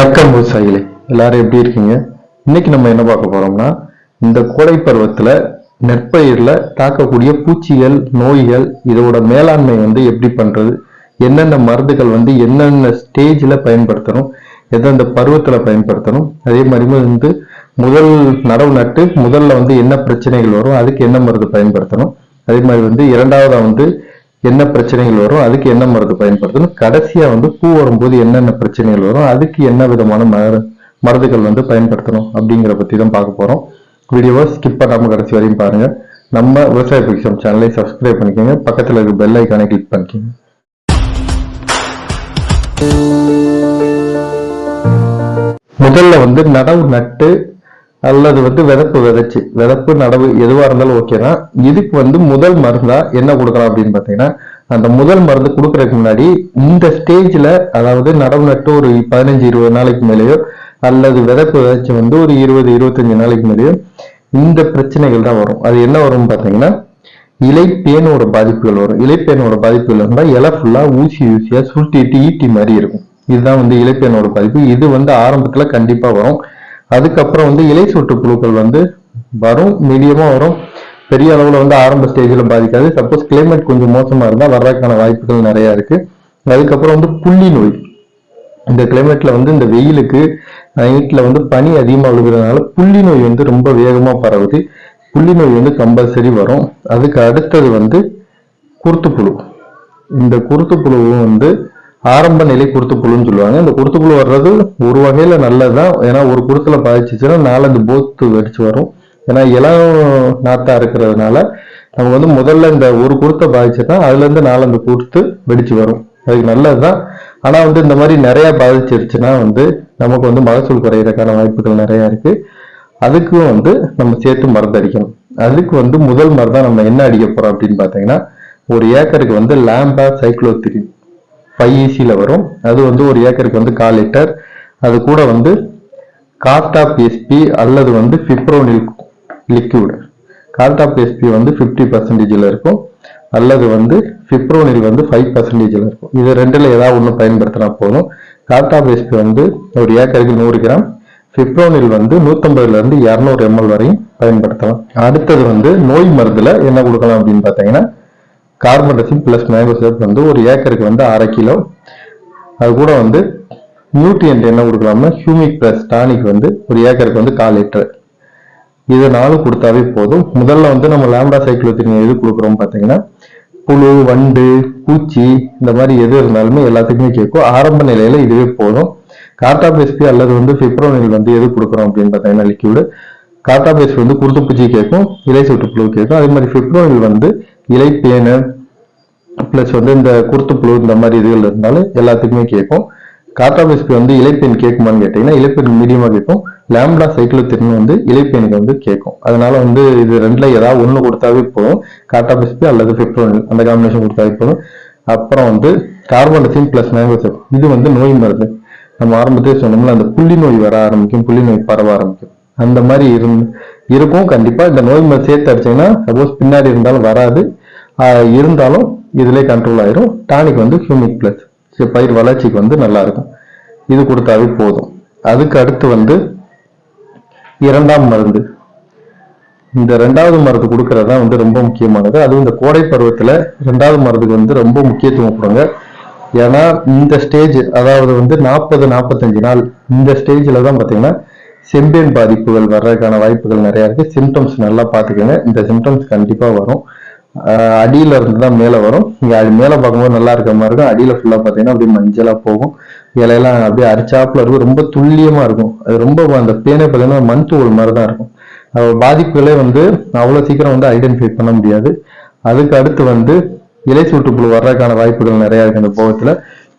வணக்கம் விவசாயிகளே. எல்லாரும் எப்படி இருக்கீங்க? இன்னைக்கு நம்ம என்ன பார்க்க போறோம்னா இந்த கோடை பருவத்துல நெற்பயிரில் தாக்கக்கூடிய பூச்சிகள் நோய்கள் இதோட மேலாண்மை வந்து எப்படி பண்றது என்னென்ன மருந்துகள் வந்து என்னென்ன ஸ்டேஜில் பயன்படுத்தணும் எந்தெந்த பருவத்தில் பயன்படுத்தணும் அதே மாதிரி வந்து முதல் நடவு நட்டு முதல்ல வந்து என்ன பிரச்சனைகள் வரும் அதுக்கு என்ன மருந்து பயன்படுத்தணும் அதே மாதிரி வந்து இரண்டாவதாக வந்து என்ன பிரச்சனைகள் வரும் அதுக்கு என்ன மருந்து பயன்படுத்தணும் கடைசியா வந்து பூ வரும்போது என்னென்ன பிரச்சனைகள் வரும் அதுக்கு என்ன விதமான மரு- மருந்துகள் வந்து பயன்படுத்தணும் அப்படிங்கிற பத்தி தான் பார்க்க போறோம். வீடியோவை ஸ்கிப் பண்ணாம கடைசி வரையும் பாருங்க. நம்ம விவசாய பிக்சம் சேனலை சப்ஸ்கிரைப் பண்ணிக்கோங்க. பக்கத்துல இருக்க பெல் ஐக்கானை கிளிக் பண்ணிக்கோங்க. முதல்ல வந்து நடவு நட்டு அல்லது வந்து விதப்பு விதைச்சு. விதப்பு நடவு எதுவா இருந்தாலும் ஓகேனா இதுக்கு வந்து முதல் மருந்தா என்ன கொடுக்கலாம் அப்படின்னு பாத்தீங்கன்னா அந்த முதல் மருந்து கொடுக்கறதுக்கு முன்னாடி இந்த ஸ்டேஜ்ல அதாவது நடவு நட்டு ஒரு பதினஞ்சு இருபது நாளைக்கு மேலேயோ அல்லது விதப்பு விதைச்சு வந்து ஒரு இருபது இருபத்தஞ்சு நாளைக்கு மேலேயோ இந்த பிரச்சனைகள் தான் வரும். அது என்ன வரும்னு பாத்தீங்கன்னா இலைப்பேனோட பாதிப்புகள் வரும். இலைப்பேனோட பாதிப்புகள் இருந்தால் இலை ஃபுல்லா ஊசி ஊசியா சுருட்டிட்டு ஈட்டி மாதிரி இருக்கும். இதுதான் வந்து இலைப்பேனோட பாதிப்பு. இது வந்து ஆரம்பத்துல கண்டிப்பா வரும். அதுக்கப்புறம் வந்து இலை சொட்டு புழுக்கள் வந்து வரும் மீடியமாக வரும். பெரிய அளவில் வந்து ஆரம்ப ஸ்டேஜில் பாதிக்காது. சப்போஸ் கிளைமேட் கொஞ்சம் மோசமாக இருந்தால் வர்றதுக்கான வாய்ப்புகள் நிறையா இருக்குது அதுக்கப்புறம் வந்து புள்ளி நோய். இந்த கிளைமேட்டில் வந்து இந்த வெயிலுக்கு நைட்டில் வந்து பனி அதிகமாக விழுகிறதுனால புள்ளி நோய் வந்து ரொம்ப வேகமாக பரவுது. புள்ளி நோய் வந்து கம்பல்சரி வரும். அதுக்கு அடுத்தது வந்து குருத்துப்புழு. இந்த குருத்துப்புழுவும் வந்து ஆரம்ப நிலை குருத்துப்புழுன்னு சொல்லுவாங்க. இந்த குருத்துப்புழு வர்றது ஒரு வகையில நல்லதுதான். ஏன்னா ஒரு குருத்துல பாதிச்சுச்சுன்னா நாலஞ்சு போத்து வெடிச்சு வரும். ஏன்னா இளம் நாத்தா இருக்கிறதுனால நம்ம வந்து முதல்ல இந்த ஒரு குருத்தை பாதிச்சுன்னா அதுல இருந்து நாலஞ்சு குருத்து வெடிச்சு வரும். அதுக்கு நல்லதுதான். ஆனா வந்து இந்த மாதிரி நிறைய பாதிச்சிருச்சுன்னா வந்து நமக்கு வந்து மகசூல் குறையிறதுக்கான வாய்ப்புகள் நிறைய இருக்கு. அதுக்கும் வந்து நம்ம சேர்த்து மருந்து அடிக்கணும் அதுக்கு வந்து முதல் மருந்தா நம்ம என்ன அடிக்க போறோம் அப்படின்னு பாத்தீங்கன்னா ஒரு ஏக்கருக்கு வந்து லேம்பா சைக்ளோத்திரின். ஃபைவ் வரும். அது வந்து ஒரு ஏக்கருக்கு வந்து கால் லிட்டர். அது கூட வந்து காஸ்டாப் எஸ்பி அல்லது வந்து ஃபிப்ரோனில் காஸ்ட் ஆஃப் எஸ்பி வந்து ஃபிஃப்டி பர்சன்டேஜில் இருக்கும். அல்லது வந்து ஃபிப்ரோனில் வந்து ஃபைவ் பர்சன்டேஜில் இருக்கும். இது ரெண்டில் ஏதாவது ஒன்று பயன்படுத்தினா போதும். கால்டாப் எஸ்பி வந்து ஒரு ஏக்கருக்கு நூறு கிராம். ஃபிப்ரோனில் வந்து நூற்றம்பதுலேருந்து இரநூறு எம்எல் வரையும் பயன்படுத்தலாம். அடுத்தது வந்து நோய் மருந்தில் என்ன கொடுக்கலாம் அப்படின்னு பார்த்தீங்கன்னா கார்பன்டசின் பிளஸ் மேங்கோ சிரப் வந்து ஒரு ஏக்கருக்கு வந்து அரை கிலோ. அது கூட வந்து நியூட்ரியன்ட் என்ன கொடுக்கலாம்னா ஹியூமிக் பிளஸ் டானிக் வந்து ஒரு ஏக்கருக்கு வந்து கால் லிட்டர். இது நாலும் கொடுத்தாவே போதும். முதல்ல வந்து நம்ம லேம்டா சைக்கிள் எது கொடுக்குறோம் பார்த்தீங்கன்னா புழு வண்டு பூச்சி இந்த மாதிரி எது இருந்தாலுமே எல்லாத்துக்குமே கேட்கும். ஆரம்ப நிலையில இதுவே போதும். கார்டாபேஸ்பி அல்லது வந்து பிப்ரோனில் வந்து எது கொடுக்குறோம் அப்படின்னு பார்த்தீங்கன்னா லிக்யூடு கார்டாபேஸ்பி வந்து குருத்துப்பூச்சி கேட்கும் இலை சுற்றுப்புழு கேட்கும். அதே மாதிரி பிப்ரோனில் வந்து இலைப்பேனு ப்ளஸ் வந்து இந்த குருத்துப்புழு இந்த மாதிரி இதுகள் இருந்தாலும் எல்லாத்துக்குமே கேட்கும். கார்டாபெஸ்பி வந்து இலைப்பெண் கேட்குமான்னு கேட்டீங்கன்னா இலைப்பெண் மீடியமாக கேட்கும். லேம்டா சைக்ளோத்திரின் வந்து இலைப்பெண்ணுக்கு வந்து கேட்கும். அதனால வந்து இது ரெண்டுல ஏதாவது ஒன்று கொடுத்தாவே போதும். கார்டாபெஸ்பி அல்லது பிப்ரோனில் அந்த காம்பினேஷன் கொடுத்தாவே போதும். அப்புறம் வந்து கார்பன்டசின் ப்ளஸ் மேங்கோசெப் இது வந்து நோய் மருந்து. நம்ம ஆரம்பத்திலே சொன்னோம்ல அந்த புள்ளி நோய் வர ஆரம்பிக்கும் புள்ளி நோய் பரவ ஆரம்பிக்கும். அந்த மாதிரி இருந்து இருக்கும் கண்டிப்பா. இந்த நோய் மருந்து சேர்த்து அடிச்சீங்கன்னா சப்போஸ் பின்னாடி இருந்தாலும் வராது. இருந்தாலும் இதிலே கண்ட்ரோல் ஆயிரும். டானிக் வந்து ஹியூமிக் பிளஸ் பயிர் வளர்ச்சிக்கு வந்து நல்லா இருக்கும் இது கொடுத்தாவே போதும். அதுக்கு அடுத்து வந்து இரண்டாம் மருந்து. இந்த ரெண்டாவது மருந்து கொடுக்கறது தான் வந்து ரொம்ப முக்கியமானது. அதுவும் இந்த கோடை பருவத்துல ரெண்டாவது மருந்துக்கு வந்து ரொம்ப முக்கியத்துவம் கொடுங்க. ஏன்னா இந்த ஸ்டேஜ் அதாவது வந்து நாற்பது நாற்பத்தஞ்சு நாள் இந்த ஸ்டேஜில் தான் பார்த்தீங்கன்னா செம்பேன் பாதிப்புகள் வர்றதுக்கான வாய்ப்புகள் நிறையா இருக்குது சிம்டம்ஸ் நல்லா பார்த்துக்கோங்க. இந்த சிம்டம்ஸ் கண்டிப்பாக வரும். அடியில இருந்து தான் மேல வரும். இங்க அது மேல பார்க்கும்போது நல்லா இருக்க மாதிரி இருக்கும். அடியில ஃபுல்லா பாத்தீங்கன்னா அப்படியே மஞ்சளா போகும். இலையெல்லாம் அப்படியே அரிச்சாப்புல இருக்கும். ரொம்ப துல்லியமா இருக்கும். அது ரொம்ப அந்த பேனை பார்த்தீங்கன்னா மண் தூள் மாதிரி தான் இருக்கும் பாதிப்புகளே வந்து அவ்வளவு சீக்கிரம் வந்து ஐடென்டிஃபை பண்ண முடியாது. அதுக்கு அடுத்து வந்து இலை சுற்றுப்புழு வர்றதுக்கான வாய்ப்புகள் நிறைய இருக்கு இந்த போகத்துல.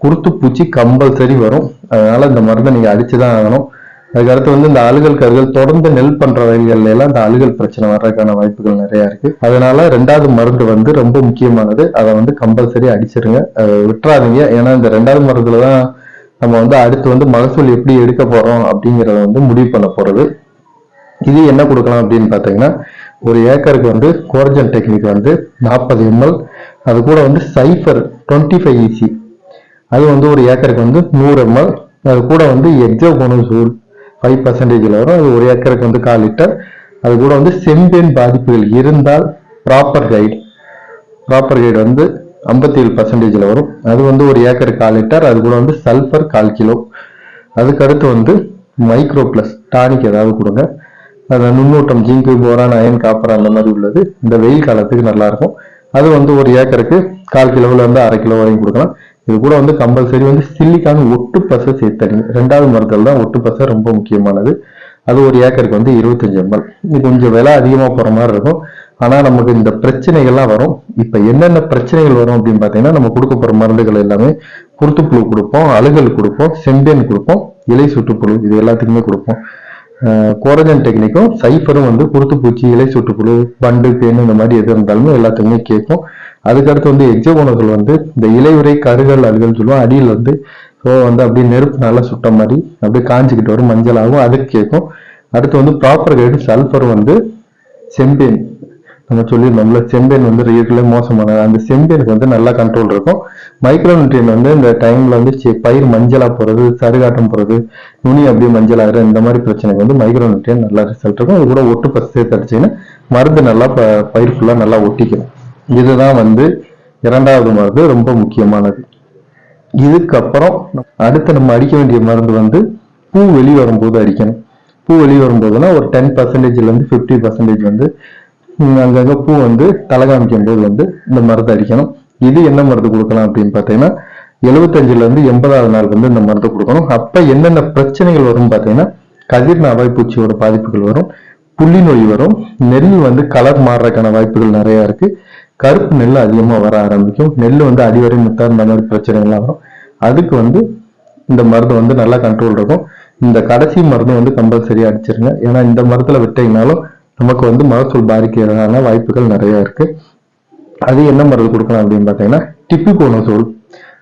குருத்து பூச்சி கம்பல்சரி வரும். அதனால இந்த மருந்தை நீங்க அடிச்சுதான் ஆகணும். அதுக்கு அடுத்து வந்து இந்த அழுகல் கருகள் தொடர்ந்து நெல் பண்ற வயல்கள்ல எல்லாம் இந்த அழுகல் பிரச்சனை வர்றதுக்கான வாய்ப்புகள் நிறைய இருக்கு. அதனால ரெண்டாவது மருந்து வந்து ரொம்ப முக்கியமானது. அதை வந்து கம்பல்சரி அடிச்சிருங்க. அதை விட்டுறாதீங்க. ஏன்னா இந்த ரெண்டாவது மருந்துல தான் நம்ம வந்து அடுத்து வந்து மகசூல் எப்படி எடுக்க போறோம் அப்படிங்கறத வந்து முடிவு பண்ண போறது. இது என்ன கொடுக்கலாம் அப்படின்னு பார்த்தீங்கன்னா ஒரு ஏக்கருக்கு வந்து கோர்ஜன் டெக்னிக் வந்து நாற்பது எம்எல் அது கூட வந்து சைஃபர் டுவெண்ட்டி ஃபைவ் இசி அது வந்து ஒரு ஏக்கருக்கு வந்து நூறு எம்எல் அது கூட வந்து எக்ஸோகோனோசோல் ஃபைவ் பர்சன்டேஜில் வரும். அது ஒரு ஏக்கருக்கு வந்து கால் லிட்டர். அது கூட வந்து செம்பேன் பாதிப்புகள் இருந்தால் ப்ராப்பர் கைடு ப்ராப்பர் கைடு வந்து ஐம்பத்தி ஏழு பர்சன்டேஜில் வரும். அது வந்து ஒரு ஏக்கருக்கு கால் லிட்டர். அது கூட வந்து சல்ஃபர் கால் கிலோ. அதுக்கடுத்து வந்து மைக்ரோ ப்ளஸ் டானிக் ஏதாவது கொடுங்க. அது நுண்ணூட்டம் ஜிங்கு போரான் அயன் காப்பர் அந்த மாதிரி உள்ளது. இந்த வெயில் காலத்துக்கு நல்லாயிருக்கும். அது வந்து ஒரு ஏக்கருக்கு கால் கிலோவில் வந்து அரை கிலோ வரையும் கொடுக்கலாம். இது கூட வந்து கம்பல்சரி வந்து சில்லிக்கான ஒட்டு பசை சேர்த்தடிங்க ரெண்டாவது மரத்தில் தான் ஒட்டு பசை ரொம்ப முக்கியமானது. அது ஒரு ஏக்கருக்கு வந்து இருபத்தஞ்சு எம்எல். இது கொஞ்சம் விலை அதிகமாக போகிற மாதிரி இருக்கும். ஆனால் நமக்கு இந்த பிரச்சனைகள்லாம் வரும். இப்போ என்னென்ன பிரச்சனைகள் வரும் அப்படின்னு பார்த்தீங்கன்னா நம்ம கொடுக்க போகிற மருந்துகள் எல்லாமே குருத்துப்புழு கொடுப்போம் அழுகல் கொடுப்போம் செம்பியன் கொடுப்போம் இலை சுற்றுப்புழு இது எல்லாத்துக்குமே கொடுப்போம். கோரஜன் டெக்னிக்கும் சைஃபரும் வந்து குருத்துப்பூச்சி இலை சுற்றுப்புழு பண்டு பேன் இந்த மாதிரி எது இருந்தாலுமே எல்லாத்துக்குமே கேட்கும். அதுக்கடுத்து வந்து எக்ஸோகோனர்கள் வந்து இந்த இலையுறை கருகல் அழுகல் சொல்லுவோம் அடியில் வந்து ஸோ வந்து அப்படியே நெருப்பு நல்லா சுட்ட மாதிரி அப்படியே காஞ்சிக்கிட்டு வரும் மஞ்சள் ஆகும் அதுக்கு கேட்கும். அடுத்து வந்து ப்ராப்பர் கைடு சல்ஃபர் வந்து செம்பேன். நம்ம சொல்லியிருந்தோம்ல செம்பேன் வந்து ரியர்களே மோசமானது. அந்த செம்பேனுக்கு வந்து நல்லா கண்ட்ரோல் இருக்கும். மைக்ரோ நியூட்ரியன் வந்து இந்த டைம்ல வந்து பயிர் மஞ்சளா போறது சருகாட்டம் போறது நுனி அப்படியே மஞ்சள் இந்த மாதிரி பிரச்சனைக்கு வந்து மைக்ரோ நியூட்ரியன் நல்லா ரிசல்ட் இருக்கும். இது கூட ஒட்டு பசு சேர்த்து மருந்து நல்லா ப- பயிர் ஃபுல்லாக நல்லா ஒட்டிக்கும். இதுதான் வந்து இரண்டாவது மருந்து ரொம்ப முக்கியமானது. இதுக்கப்புறம் அடுத்து நம்ம அடிக்க வேண்டிய மருந்து வந்து பூ வெளி வரும்போது அடிக்கணும். பூ வெளி வரும்போதுனா ஒரு டென் பர்சன்டேஜ்ல இருந்து ஃபிஃப்டி பர்சன்டேஜ் வந்து அங்கங்கே அங்கங்க பூ வந்து தலை காமிக்கும் போது வந்து இந்த மருந்து அடிக்கணும். இது என்ன மருந்து கொடுக்கலாம் அப்படின்னு பார்த்தீங்கன்னா எழுபத்தஞ்சிலேருந்து எண்பதாவது நாள் வந்து இந்த மருந்து கொடுக்கணும். அப்போ என்னென்ன பிரச்சனைகள் வரும் பார்த்தீங்கன்னா கதிர் நாவாய் பூச்சியோட பாதிப்புகள் வரும் புள்ளி நோய் வரும் நெல் வந்து கலர் மாறுறதுக்கான வாய்ப்புகள் நிறைய இருக்கு. கருப்பு நெல் அதிகமா வர ஆரம்பிக்கும். நெல் வந்து அடிவரை முத்தா இந்த மாதிரி பிரச்சனைகள்லாம் வரும். அதுக்கு வந்து இந்த மருந்து வந்து நல்லா கண்ட்ரோல் இருக்கும். இந்த கடைசி மருந்து வந்து கம்பல்சரியா அடிச்சிருங்க. ஏன்னா இந்த மரத்தில் விட்டீங்கனாலும் நமக்கு வந்து மகசூல் பாதிக்கிறதுக்கான வாய்ப்புகள் நிறைய இருக்கு. அது என்ன மருந்து கொடுக்கலாம் அப்படின்னு பார்த்தீங்கன்னா டிப்பிகோனசோல்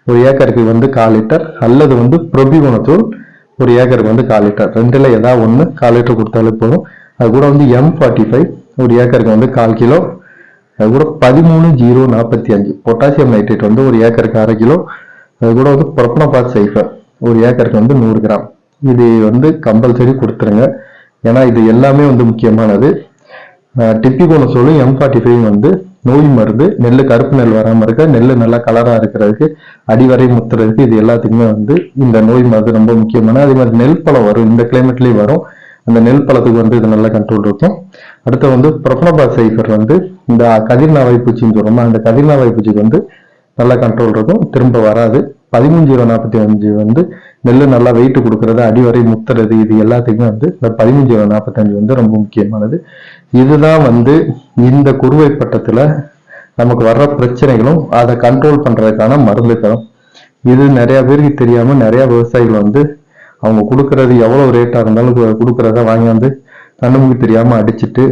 ஒரு ஏக்கருக்கு வந்து கால் லிட்டர் அல்லது வந்து ப்ரொபிகோனசோல் ஒரு ஏக்கருக்கு வந்து கால் லிட்டர். ரெண்டுல ஏதாவது ஒன்று கால் லிட்டர் கொடுத்தாலே போதும். அது கூட வந்து எம் ஃபார்ட்டி ஃபைவ் ஒரு ஏக்கருக்கு வந்து கால் கிலோ அது கூட பதிமூணு ஜீரோ நாற்பத்தி அஞ்சு. பொட்டாசியம் நைட்ரேட் வந்து ஒரு ஏக்கருக்கு அரை கிலோ. அது கூட வந்து புரப்பனபாத் சைஃபர் ஒரு ஏக்கருக்கு வந்து நூறு கிராம். இது வந்து கம்பல்சரி கொடுத்துருங்க. ஏன்னா இது எல்லாமே வந்து முக்கியமானது. டிப்பிகோனசோலும் எம் ஃபார்ட்டி ஃபைவ் வந்து நோய் மருந்து நெல் கருப்பு நெல் வராமல் இருக்க நெல் நல்லா கலராக இருக்கிறதுக்கு அடிவரை முத்துறதுக்கு இது எல்லாத்துக்குமே வந்து இந்த நோய் மருந்து ரொம்ப முக்கியமான அதே மாதிரி நெல் பழம் வரும். இந்த கிளைமேட்லேயும் வரும். அந்த நெல் பழத்துக்கு வந்து இது நல்லா கண்ட்ரோல் இருக்கும். அடுத்து வந்து ப்ரொஃபனபா சைஃபர் வந்து இந்த கதிர்நாவை பூச்சின்னு சொல்றோமா அந்த கதிர்நாவை பூச்சிக்கு வந்து நல்லா கண்ட்ரோல் இருக்கும். திரும்ப வராது. பதிமூணு ஜீரோ நாற்பத்தி அஞ்சு வந்து நெல் நல்லா வெயிட் கொடுக்கறது அடிவரை முத்துறது இது எல்லாத்துக்குமே வந்து இந்த பதிமூணு ஜீரோ நாற்பத்தஞ்சு வந்து ரொம்ப முக்கியமானது. இதுதான் வந்து இந்த குறுவை பட்டத்தில் நமக்கு வர்ற பிரச்சனைகளும் அதை கண்ட்ரோல் பண்றதுக்கான மருந்துகளும். இது நிறையா பேருக்கு தெரியாமல் நிறையா விவசாயிகள் வந்து அவங்க கொடுக்கறது எவ்வளோ ரேட்டாக இருந்தாலும் கொடுக்குறத வாங்கி வந்து கண்ணுமுக்கு தெரியாம அடிச்சிட்டு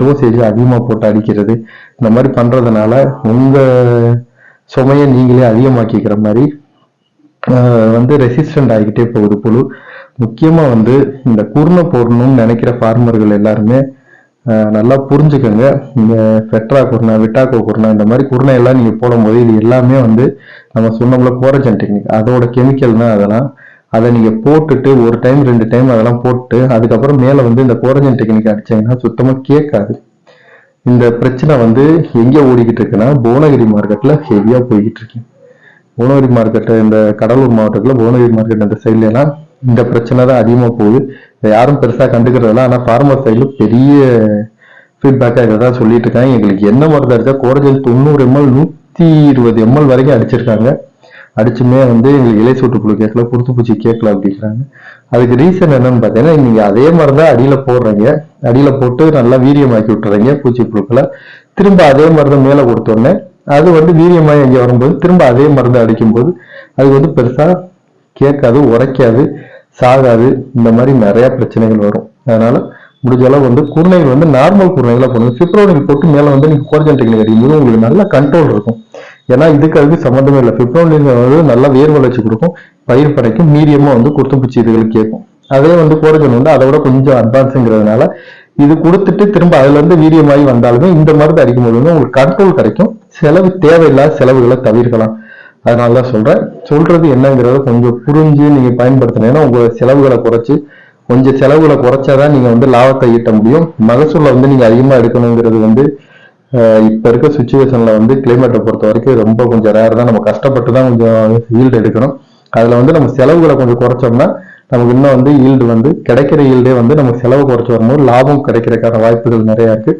டோசேஜ் அதிகமா போட்டு அடிக்கிறது. இந்த மாதிரி பண்றதுனால உங்க சுமையை நீங்களே அதிகமாக்கிக்கிற மாதிரி ஆஹ் வந்து ரெசிஸ்டன்ட் ஆகிக்கிட்டே போகுது புழு. முக்கியமா வந்து இந்த குருணை போடணும்னு நினைக்கிற ஃபார்மர்கள் எல்லாருமே ஆஹ் நல்லா புரிஞ்சுக்கோங்க. இந்த ஃபெட்ரா குருணை விட்டாக்கோ குருணை இந்த மாதிரி குருணை எல்லாம் நீங்க போடும்போது இது எல்லாமே வந்து நம்ம சொன்னோம்ல போரஜன் டெக்னிக் அதோட கெமிக்கல் தான் அதெல்லாம். அதை நீங்க போட்டுட்டு ஒரு டைம் ரெண்டு டைம் அதெல்லாம் போட்டு அதுக்கப்புறம் மேல வந்து இந்த கோரஜன் டெக்னிக் அடிச்சீங்கன்னா சுத்தமா கேட்காது. இந்த பிரச்சனை வந்து எங்க ஓடிக்கிட்டு இருக்குன்னா புவனகிரி மார்க்கெட்ல ஹெவியா போய்கிட்டு இருக்கு. புவனகிரி மார்க்கெட் இந்த கடலூர் மாவட்டத்துல புவனகிரி மார்க்கெட் இந்த சைட்ல எல்லாம் இந்த பிரச்சனை தான் அதிகமா போகுது. இதை யாரும் பெருசா கண்டுக்கிறதில்ல ஆனா ஃபார்மர் சைடில் பெரிய ஃபீட்பேக்காக இதை தான் சொல்லிட்டு இருக்காங்க. எங்களுக்கு என்ன மருந்து அடிச்சா கோரஜல் தொண்ணூறு எம்எல் நூத்தி இருபது எம்எல் வரைக்கும் அடிச்சிருக்காங்க. அடிச்சுமே வந்து எங்களுக்கு இலை சொட்டுப்புழு கேட்கல குருத்துப்பூச்சி கேட்கல அப்படிங்கிறாங்க. அதுக்கு ரீசன் என்னன்னு பார்த்தீங்கன்னா நீங்கள் அதே மருந்தை அடியில் போடுறீங்க. அடியில் போட்டு நல்லா வீரியமாக்கி விட்டுறீங்க பூச்சி புழுக்களை. திரும்ப அதே மருந்து மேலே கொடுத்த அது வந்து வீரியமாக இங்கே வரும்போது திரும்ப அதே மருந்து அடிக்கும்போது அது வந்து பெருசாக கேட்காது உரைக்காது சாகாது. இந்த மாதிரி நிறைய பிரச்சனைகள் வரும். அதனால முடிஞ்ச அளவு வந்து குருணைகள் வந்து நார்மல் குருணைகளை பண்ணுங்க பிப்ரோனில் போட்டு மேலே வந்து நீங்கள் கோர்ஜன் டெக்னிக் அடிக்கும்போது உங்களுக்கு நல்ல கண்ட்ரோல் இருக்கும். ஏன்னா இதுக்கு அதுக்கு சம்மந்தமே இல்லை. பிப்ரோனில் வந்து நல்லா வேர் வளர்ச்சி கொடுக்கும். பயிர் படைக்கும். மீடியமாக வந்து குருத்துப்பூச்சி இதுகளுக்கு கேட்கும். அதே வந்து கோரஜன் வந்து அதை விட கொஞ்சம் அட்வான்ஸுங்கிறதுனால இது கொடுத்துட்டு திரும்ப அதுலேருந்து வீரியமாகி வந்தாலுமே இந்த மருந்து அடிக்கும் போது வந்து உங்களுக்கு கண்ட்ரோல் கிடைக்கும். செலவு தேவையில்லாத செலவுகளை தவிர்க்கலாம். அதனால தான் சொல்கிறேன் சொல்கிறது என்னங்கிறத கொஞ்சம் புரிஞ்சு நீங்கள் பயன்படுத்தினீங்கன்னா உங்கள் செலவுகளை குறைச்சி கொஞ்சம் செலவுகளை குறைச்சாதான் நீங்கள் வந்து லாபத்தை ஈட்ட முடியும். மகசூலை வந்து நீங்கள் அதிகமாக எடுக்கணுங்கிறது வந்து இப்ப இருக்க சுச்சுவேஷன்ல வந்து கிளைமேட்டை பொறுத்த வரைக்கும் ரொம்ப கொஞ்சம் ரேர் தான். நம்ம கஷ்டப்பட்டு தான் கொஞ்சம் ஈல்டு எடுக்கணும். அதுல வந்து நம்ம செலவுகளை கொஞ்சம் குறைச்சோம்னா நமக்கு இன்னும் வந்து ஈல்டு வந்து கிடைக்கிற ஈல்டே வந்து நமக்கு செலவு குறைச்சு வரும்போது லாபம் கிடைக்கிறதுக்கான வாய்ப்புகள் நிறையா இருக்கு.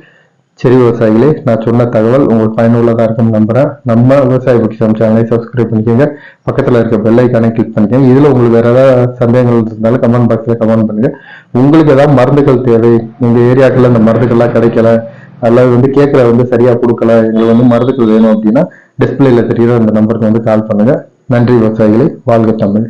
சரி விவசாயிகளே நான் சொன்ன தகவல் உங்களுக்கு பயனுள்ளதாக இருக்கும்னு நம்புறேன். நம்ம விவசாய பட்சம் சேனலை சப்ஸ்கிரைப் பண்ணிக்கோங்க. பக்கத்தில் இருக்க பெல்லைக்கானே கிளிக் பண்ணிக்கோங்க. இதில் உங்களுக்கு வேற ஏதாவது சந்தேகங்கள் இருந்தாலும் கமெண்ட் பாக்ஸில் கமெண்ட் பண்ணுங்க. உங்களுக்கு ஏதாவது மருந்துகள் தேவை உங்கள் ஏரியாக்கள்ல இந்த மருந்துகள்லாம் கிடைக்கல அல்லது வந்து கேட்கற வந்து சரியா கொடுக்கல எங்களுக்கு வந்து மருந்துகள் வேணும் அப்படின்னா டிஸ்பிளேல தெரியுற அந்த நம்பருக்கு வந்து கால் பண்ணுங்க. நன்றி விவசாயிகளை. வாழ்க தமிழ்.